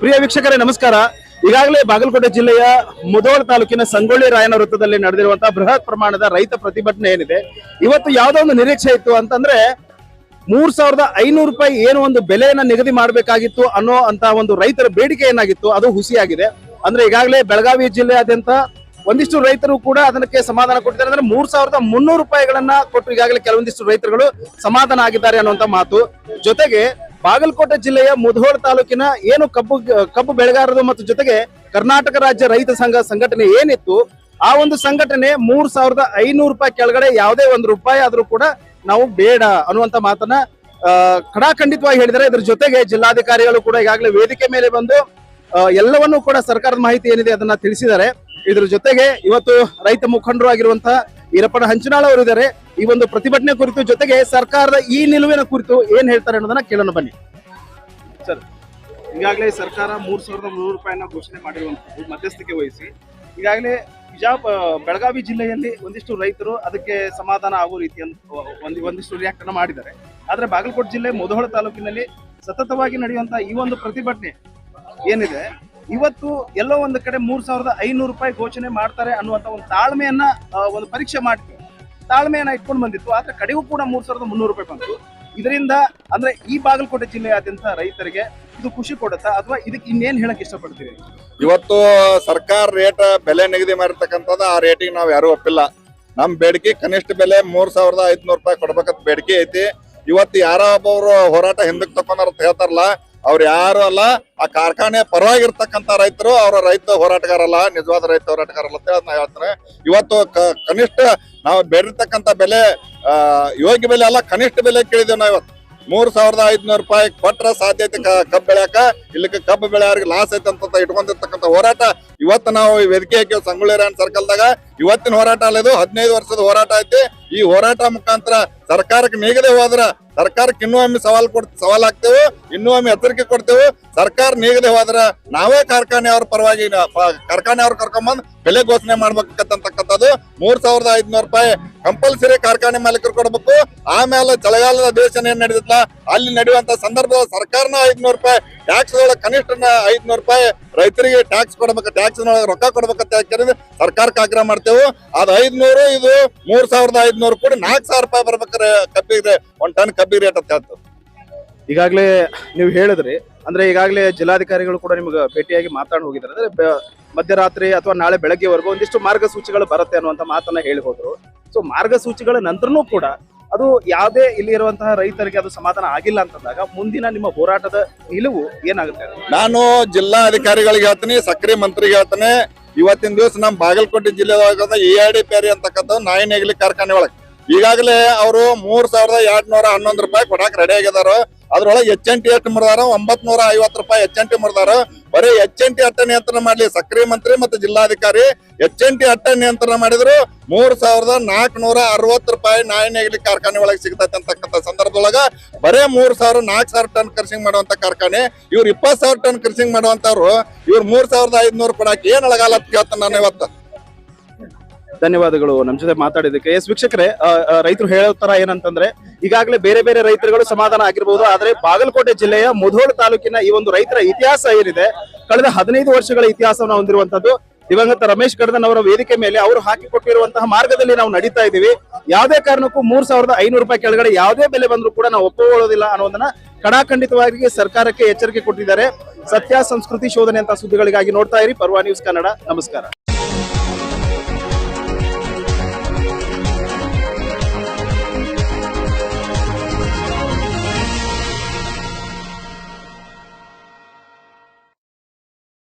ಪ್ರಿಯ ವೀಕ್ಷಕರೇ, ನಮಸ್ಕಾರ. ಈಗಾಗಲೇ ಬಾಗಲಕೋಟೆ ಜಿಲ್ಲೆಯ ಮುದೋಳ ತಾಲೂಕಿನ ಸಂಗೊಳ್ಳಿ ರಾಯನ ವೃತ್ತದಲ್ಲಿ ನಡೆದಿರುವಂತಹ ಬೃಹತ್ ಪ್ರಮಾಣದ ರೈತ ಪ್ರತಿಭಟನೆ ಏನಿದೆ, ಇವತ್ತು ಯಾವುದೋ ಒಂದು ನಿರೀಕ್ಷೆ ಇತ್ತು ಅಂತಂದ್ರೆ ಮೂರ್ ಸಾವಿರದ ಐನೂರು ರೂಪಾಯಿ ಏನು ಒಂದು ಬೆಲೆಯನ್ನ ನಿಗದಿ ಮಾಡಬೇಕಾಗಿತ್ತು ಅನ್ನೋ ಅಂತ ಒಂದು ರೈತರ ಬೇಡಿಕೆ ಏನಾಗಿತ್ತು, ಅದು ಹುಸಿಯಾಗಿದೆ. ಅಂದ್ರೆ ಈಗಾಗಲೇ ಬೆಳಗಾವಿ ಜಿಲ್ಲೆಯಾದ್ಯಂತ ಒಂದಿಷ್ಟು ರೈತರು ಕೂಡ ಅದಕ್ಕೆ ಸಮಾಧಾನ ಕೊಟ್ಟಿದ್ದಾರೆ. ಅಂದ್ರೆ ಮೂರ್ ಸಾವಿರದ ಮುನ್ನೂರು ರೂಪಾಯಿಗಳನ್ನ ಕೊಟ್ಟು ಈಗಾಗಲೇ ಕೆಲವೊಂದಿಷ್ಟು ರೈತರುಗಳು ಸಮಾಧಾನ ಆಗಿದ್ದಾರೆ ಅನ್ನುವಂತ ಮಾತು. ಜೊತೆಗೆ ಬಾಗಲಕೋಟೆ ಜಿಲ್ಲೆಯ ಮುಧೋಳ ತಾಲೂಕಿನ ಏನು ಕಬ್ಬು ಕಬ್ಬು ಬೆಳೆಗಾರರು ಮತ್ತು ಜೊತೆಗೆ ಕರ್ನಾಟಕ ರಾಜ್ಯ ರೈತ ಸಂಘ ಸಂಘಟನೆ ಏನಿತ್ತು, ಆ ಒಂದು ಸಂಘಟನೆ ಮೂರ್ ಸಾವಿರದ ಐನೂರು ರೂಪಾಯಿ ಕೆಳಗಡೆ ಯಾವುದೇ ಒಂದು ರೂಪಾಯಿ ಆದ್ರೂ ಕೂಡ ನಾವು ಬೇಡ ಅನ್ನುವಂತ ಮಾತನ್ನ ಕಡಾಖಂಡಿತವಾಗಿ ಹೇಳಿದರೆ ಇದ್ರ ಜೊತೆಗೆ ಜಿಲ್ಲಾಧಿಕಾರಿಗಳು ಕೂಡ ಈಗಾಗಲೇ ವೇದಿಕೆ ಮೇಲೆ ಬಂದು ಎಲ್ಲವನ್ನೂ ಕೂಡ ಸರ್ಕಾರದ ಮಾಹಿತಿ ಏನಿದೆ ಅದನ್ನ ತಿಳಿಸಿದ್ದಾರೆ. ಇದ್ರ ಜೊತೆಗೆ ಇವತ್ತು ರೈತ ಮುಖಂಡರು ಆಗಿರುವಂತಹ ಈರಪ್ಪನ ಹಂಚನಾಳ ಅವರು ಇದ್ದಾರೆ. ಈ ಒಂದು ಪ್ರತಿಭಟನೆ ಕುರಿತು ಜೊತೆಗೆ ಸರ್ಕಾರದ ಈ ನಿಲುವಿನ ಕುರಿತು ಏನ್ ಹೇಳ್ತಾರೆ ಅನ್ನೋದನ್ನ ಕೇಳೋಣ ಬನ್ನಿ. ಸರ್, ಈಗಾಗಲೇ ಸರ್ಕಾರ ಮೂರ್ ಸಾವಿರದ ಮುನ್ನೂರು ರೂಪಾಯಿನ ಘೋಷಣೆ ಮಾಡಿರುವಂತದ್ದು ಮಧ್ಯಸ್ಥಿಕೆ ವಹಿಸಿ. ಈಗಾಗಲೇ ಬಿಜಾಪ್ ಬೆಳಗಾವಿ ಜಿಲ್ಲೆಯಲ್ಲಿ ಒಂದಿಷ್ಟು ರೈತರು ಅದಕ್ಕೆ ಸಮಾಧಾನ ಆಗೋ ರೀತಿಯ ಒಂದು, ಒಂದಿಷ್ಟು ರಿಯಾಕ್ಟ್ ಅನ್ನ ಮಾಡಿದ್ದಾರೆ. ಆದ್ರೆ ಬಾಗಲಕೋಟೆ ಜಿಲ್ಲೆ ಮುಧೋಳ ತಾಲೂಕಿನಲ್ಲಿ ಸತತವಾಗಿ ನಡೆಯುವಂತ ಈ ಒಂದು ಪ್ರತಿಭಟನೆ ಏನಿದೆ, ಇವತ್ತು ಎಲ್ಲೋ ಒಂದು ಕಡೆ ಮೂರ್ ಸಾವಿರದ ಐನೂರು ರೂಪಾಯಿ ಘೋಷಣೆ ಮಾಡ್ತಾರೆ ಅನ್ನುವಂತ ಒಂದು ತಾಳ್ಮೆಯನ್ನ ಒಂದು ಪರೀಕ್ಷೆ ಮಾಡ್ತೀವಿ. ತಾಳ್ಮೆಯನ್ನ ಇಟ್ಕೊಂಡು ಬಂದಿತ್ತು. ಆದ್ರೆ ಕಡೆಗೂ ಕೂಡ ಮೂರ್ ಸಾವಿರದ ಮುನ್ನೂರು ರೂಪಾಯಿ ಬಂತು. ಇದರಿಂದ ಅಂದ್ರೆ ಈ ಬಾಗಲಕೋಟೆ ಜಿಲ್ಲೆಯಾದ್ಯಂತ ರೈತರಿಗೆ ಇದು ಖುಷಿ ಕೊಡುತ್ತಾ ಅಥವಾ ಇದಕ್ಕೆ ಇನ್ನೇನ್ ಹೇಳಕ್ ಇಷ್ಟಪಡ್ತೀರಿ? ಇವತ್ತು ಸರ್ಕಾರ ರೇಟ್ ಬೆಲೆ ನಿಗದಿ ಮಾಡಿರ್ತಕ್ಕಂಥದ್ದು ಆ ರೇಟಿಗೆ ನಾವು ಯಾರು ಒಪ್ಪಿಲ್ಲ. ನಮ್ ಬೇಡಿಕೆ ಕನಿಷ್ಠ ಬೆಲೆ ಮೂರ್ ಸಾವಿರದ ಐದ್ನೂರು ರೂಪಾಯಿ ಕೊಡ್ಬೇಕಂತ ಬೇಡಿಕೆ ಐತಿ. ಇವತ್ತು ಯಾರೋ ಒಬ್ಬರು ಹೋರಾಟ ಹಿಂದಕ್ಕೆ ಅಂತ ಹೇಳ್ತಾರಲ್ಲ ಅವ್ರು ಯಾರು ಅಲ್ಲ, ಆ ಕಾರ್ಖಾನೆ ಪರವಾಗಿರ್ತಕ್ಕಂಥ ರೈತರು, ಅವರ ರೈತ ಹೋರಾಟಗಾರಲ್ಲ, ನಿಜವಾದ ರೈತ ಹೋರಾಟಗಾರಲ್ಲ ಅಂತ ನಾ ಹೇಳ್ತಾರೆ ಇವತ್ತು ಕನಿಷ್ಠ ನಾವು ಬೇಡಿರ್ತಕ್ಕಂಥ ಬೆಲೆ ಯೋಗ್ಯ ಬೆಲೆ ಅಲ್ಲ, ಕನಿಷ್ಠ ಬೆಲೆ ಕೇಳಿದ್ದೇವೆ ನಾವು ಇವತ್ತು. ಮೂರ್ ಸಾವಿರದ ಐದ್ನೂರು ರೂಪಾಯಿ ಕೊಟ್ರ ಸಾಧ್ಯತೆ ಕಬ್ಬು ಬೆಳ್ಯಾಕ. ಇಲ್ಲಿಗೆ ಕಬ್ಬು ಬೆಳೆಯೋರಿಗೆ ಲಾಸ್ ಐತೆ ಅಂತ ಇಟ್ಕೊಂಡಿರ್ತಕ್ಕಂಥ ಹೋರಾಟ. ಇವತ್ತು ನಾವು ವೇದಿಕೆ ಹಾಕಿ ಸಂಗೊಳ್ಳಿ ಸರ್ಕಲ್ದಾಗ ಇವತ್ತಿನ ಹೋರಾಟ ಅಲ್ಲದು ಹದಿನೈದು ವರ್ಷದ ಹೋರಾಟ ಐತಿ. ಈ ಹೋರಾಟ ಮುಖಾಂತರ ಸರ್ಕಾರಕ್ಕೆ ನೀಗದೆ ಹೋದ್ರ ಸರ್ಕಾರಕ್ಕೆ ಇನ್ನೂ ಒಮ್ಮೆ ಸವಾಲ್ ಕೊಡ್, ಸವಾಲ್ ಹಾಕ್ತೇವೆ, ಇನ್ನೂ ಒಮ್ಮೆ ಎಚ್ಚರಿಕೆ ಕೊಡ್ತೇವೆ. ಸರ್ಕಾರ ನೀಗದೆ ಹೋದ್ರ ನಾವೇ ಕಾರ್ಖಾನೆ ಅವ್ರ ಪರವಾಗಿ ಕಾರ್ಖಾನೆ ಅವ್ರ ಕರ್ಕೊಂಬಂದ್ ಬೆಲೆ ಘೋಷಣೆ ಮಾಡ್ಬೇಕಂತಕ್ಕಂಥದ್ದು. ಮೂರ್ ಸಾವಿರದ ಐದ್ನೂರು ರೂಪಾಯಿ ಕಂಪಲ್ಸರಿ ಕಾರ್ಖಾನೆ ಮಾಲೀಕರು ಕೊಡ್ಬೇಕು. ಆಮೇಲೆ ಚಳಿಗಾಲದ ಅಧಿವೇಶನ ಏನ್ ನಡೆದಿಲ್ಲ ಅಲ್ಲಿ ನಡೆಯುವಂತ ಸಂದರ್ಭದಲ್ಲಿ ಸರ್ಕಾರನ ಐದ್ನೂರು ರೂಪಾಯಿ ಟ್ಯಾಕ್ಸ್ ಒಳಗೆ ಕನಿಷ್ಠ ಐದ್ನೂರು ರೂಪಾಯಿ ರೈತರಿಗೆ ಟ್ಯಾಕ್ಸ್ ಕೊಡ್ಬೇಕು ಟ್ಯಾಕ್ಸ್ ರೊಕ್ಕ ಕೊಡ್ಬೇಕಂತ ಸರ್ಕಾರಕ್ಕೆ ಆಗ್ರಹ ಮಾಡ್ತೇವೆ. ಅದ್ ಐದ್ನೂರು ಇದು ಮೂರ್ ಸಾವಿರದ ಐದ್ನೂರು ಕೂಡ ನಾಲ್ಕು ಸಾವಿರ ರೂಪಾಯಿ ಬರ್ಬೇಕಾರೆ ಕಬ್ಬಿಗೆ ಒಂದ್ ಟನ್ ಕಬ್ಬಿಗೆ ರೇಟ್ ಅಂತ ಹೇಳ್ತೇವೆ. ಈಗಾಗಲೇ ನೀವು ಹೇಳಿದ್ರಿ ಅಂದ್ರೆ ಈಗಾಗಲೇ ಜಿಲ್ಲಾಧಿಕಾರಿಗಳು ಕೂಡ ನಿಮ್ಗೆ ಭೇಟಿಯಾಗಿ ಮಾತಾಡಿ ಹೋಗಿದ್ದಾರೆ. ಅಂದ್ರೆ ಬೆ- ಮಧ್ಯರಾತ್ರಿ ಅಥವಾ ನಾಳೆ ಬೆಳಗ್ಗೆವರೆಗೂ ಒಂದಿಷ್ಟು ಮಾರ್ಗಸೂಚಿಗಳು ಬರುತ್ತೆ ಅನ್ನುವಂತ ಮಾತನ್ನ ಹೇಳಿ ಹೋದ್ರು. ಸೊ ಮಾರ್ಗಸೂಚಿಗಳ ನಂತರನೂ ಕೂಡ ಅದು ಯಾವುದೇ ಇಲ್ಲಿ ಇರುವಂತಹ ರೈತರಿಗೆ ಅದು ಸಮಾಧಾನ ಆಗಿಲ್ಲ ಅಂತಂದಾಗ ಮುಂದಿನ ನಿಮ್ಮ ಹೋರಾಟದ ನಿಲುವು ಏನಾಗುತ್ತೆ? ನಾನು ಜಿಲ್ಲಾ ಅಧಿಕಾರಿಗಳಿಗೆ ಹೇಳ್ತೀನಿ ಸಕ್ರೆ ಮಂತ್ರಿಗೆ ಹೇಳ್ತೀನಿ. ಇವತ್ತಿನ ದಿವಸ ನಮ್ಮ ಬಾಗಲಕೋಟೆ ಜಿಲ್ಲೆದೊಳಗ ಎ ಆರ್ ಡಿ ಪೇರಿ ಅಂತಕ್ಕಂಥ ನಾಯಿ ನೆಗಲಿ ಕಾರ್ಖಾನೆ ಒಳಗೆ. ಈಗಾಗಲೇ ಅವರು ಮೂರ್ ಸಾವಿರದ ಎರಡ್ ನೂರ ಹನ್ನೊಂದು ರೂಪಾಯಿ ಕೊಡಕ್ ರೆಡಿ ಆಗಿದಾರ ಅದ್ರೊಳಗೆ ಎಚ್ ಎನ್ ಟಿ ಎಷ್ಟು ಮುರಿದಾರ ಒಂಬತ್ ನೂರ ಐವತ್ತು ರೂಪಾಯಿ ಎಚ್ ಎನ್ ಟಿ ಮುರಿದಾರ ಬರೀ ಎಚ್ ಎನ್ ಟಿ ಅಟ್ಟ ನಿಯಂತ್ರಣ ಮಾಡ್ಲಿ. ಸಕ್ರಿಯ ಮಂತ್ರಿ ಮತ್ತು ಜಿಲ್ಲಾಧಿಕಾರಿ ಎಚ್ ಎನ್ ಟಿ ಅಟ್ಟ ನಿಯಂತ್ರಣ ಮಾಡಿದ್ರು. ಮೂರ್ ಸಾವಿರದ ನಾಲ್ಕನೂರ ಅರವತ್ತು ರೂಪಾಯಿ ನಾಯಿ ನೆಗಲಿ ಕಾರ್ಖಾನೆ ಒಳಗೆ ಸಿಗ್ತೈತೆ ಅಂತಕ್ಕಂಥ ಸಂದರ್ಭದೊಳಗ ಬರೇ ಮೂರ್ ಸಾವಿರ, ನಾಲ್ಕು ಸಾವಿರ ಟನ್ ಕರ್ಸಿಂಗ್ ಮಾಡುವಂತ ಕಾರ್ಖಾನೆ. ಇವ್ರು ಇಪ್ಪತ್ ಸಾವಿರ ಟನ್ ಕರ್ಸಿಂಗ್ ಮಾಡುವಂತವ್ರು ಇವ್ರು ಮೂರ್ ಸಾವಿರದ ಐದ್ನೂರು ಕೊಡಕ್ಕೆ ಏನ್ ಅಳಗಾಲ ಅಂತ ಕೇಳ್ತಾನೆ ನಾನು ಇವತ್ತು. ಧನ್ಯವಾದಗಳು. ನಮ್ಮ ಜೊತೆ ಮಾತಾಡಿದಕ್ಕೆ ಎಸ್, ವೀಕ್ಷಕರೇ ರೈತರು ಹೇಳೋ ತರ ಏನಂತಂದ್ರೆ ಈಗಾಗಲೇ ಬೇರೆ ಬೇರೆ ರೈತರುಗಳು ಸಮಾಧಾನ ಆಗಿರ್ಬೋದು. ಆದ್ರೆ ಬಾಗಲಕೋಟೆ ಜಿಲ್ಲೆಯ ಮುಧೋಳ ತಾಲೂಕಿನ ಈ ಒಂದು ರೈತರ ಇತಿಹಾಸ ಏನಿದೆ, ಕಳೆದ ಹದಿನೈದು ವರ್ಷಗಳ ಇತಿಹಾಸವನ್ನು ಹೊಂದಿರುವಂತದ್ದು ದಿವಂಗತ ರಮೇಶ್ ಕಡದನ್ ಅವರ ವೇದಿಕೆ ಮೇಲೆ ಅವರು ಹಾಕಿಕೊಟ್ಟಿರುವಂತಹ ಮಾರ್ಗದಲ್ಲಿ ನಾವು ನಡೀತಾ ಇದ್ದೀವಿ. ಯಾವುದೇ ಕಾರಣಕ್ಕೂ ಮೂರ್ ಸಾವಿರದ ಐನೂರು ರೂಪಾಯಿ ಕೆಳಗಡೆ ಯಾವುದೇ ಬೆಲೆ ಬಂದರೂ ಕೂಡ ನಾವು ಒಪ್ಪಿಕೊಳ್ಳೋದಿಲ್ಲ ಅನ್ನೋದನ್ನ ಕಡಾಖಂಡಿತವಾಗಿ ಸರ್ಕಾರಕ್ಕೆ ಎಚ್ಚರಿಕೆ ಕೊಟ್ಟಿದ್ದಾರೆ. ಸತ್ಯ ಸಂಸ್ಕೃತಿ ಶೋಧನೆ ಅಂತ ಸುದ್ದಿಗಳಿಗಾಗಿ ನೋಡ್ತಾ ಇರಿ. ಪರ್ವಾ ನ್ಯೂಸ್ ಕನ್ನಡ. ನಮಸ್ಕಾರ.